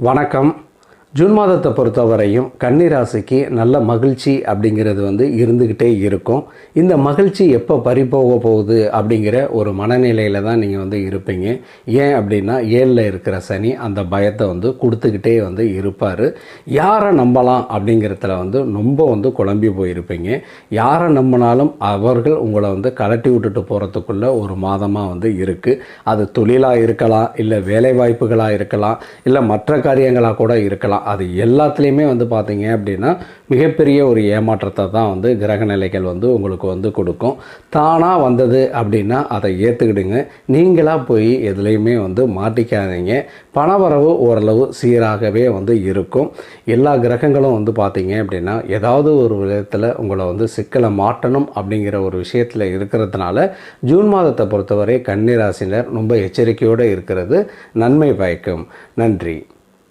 வணக்கம். ஜூன் மாதத்தை பொறுத்தவரையும் கன்னிராசிக்கு நல்ல மகிழ்ச்சி அப்படிங்கிறது வந்து இருந்துக்கிட்டே இருக்கும். இந்த மகிழ்ச்சி எப்போ பறிபோக போகுது அப்படிங்கிற ஒரு மனநிலையில் தான் நீங்கள் வந்து இருப்பீங்க. ஏன் அப்படின்னா ஏழில் இருக்கிற சனி அந்த பயத்தை வந்து கொடுத்துக்கிட்டே வந்து இருப்பார். யாரை நம்பலாம் அப்படிங்கிறதுல வந்து ரொம்ப வந்து குழம்பி போயிருப்பீங்க. யாரை நம்பினாலும் அவர்கள் உங்களை வந்து கலட்டி விட்டுட்டு போகிறதுக்குள்ள ஒரு மாதமாக வந்து இருக்குது அது தொழிலாக இருக்கலாம் இல்லை வேலை வாய்ப்புகளாக இருக்கலாம் இல்லை மற்ற காரியங்களாக கூட இருக்கலாம். அது எல்லாத்துலேயுமே வந்து பார்த்தீங்க அப்படின்னா மிகப்பெரிய ஒரு ஏமாற்றத்தை தான் வந்து கிரக நிலைகள் வந்து உங்களுக்கு வந்து கொடுக்கும். தானாக வந்தது அப்படின்னா அதை ஏற்றுக்கிடுங்க நீங்களாக போய் எதுலேயுமே வந்து மாட்டிக்காதீங்க. பணவரவு ஓரளவு சீராகவே வந்து இருக்கும். எல்லா கிரகங்களும் வந்து பார்த்தீங்க அப்படின்னா ஏதாவது ஒரு விதத்தில் உங்களை வந்து சிக்கலை மாட்டணும் அப்படிங்கிற ஒரு விஷயத்தில் இருக்கிறதுனால ஜூன் மாதத்தை பொறுத்தவரை கன்னிராசினர் ரொம்ப எச்சரிக்கையோடு இருக்கிறது. நன்மை பயக்கும். நன்றி.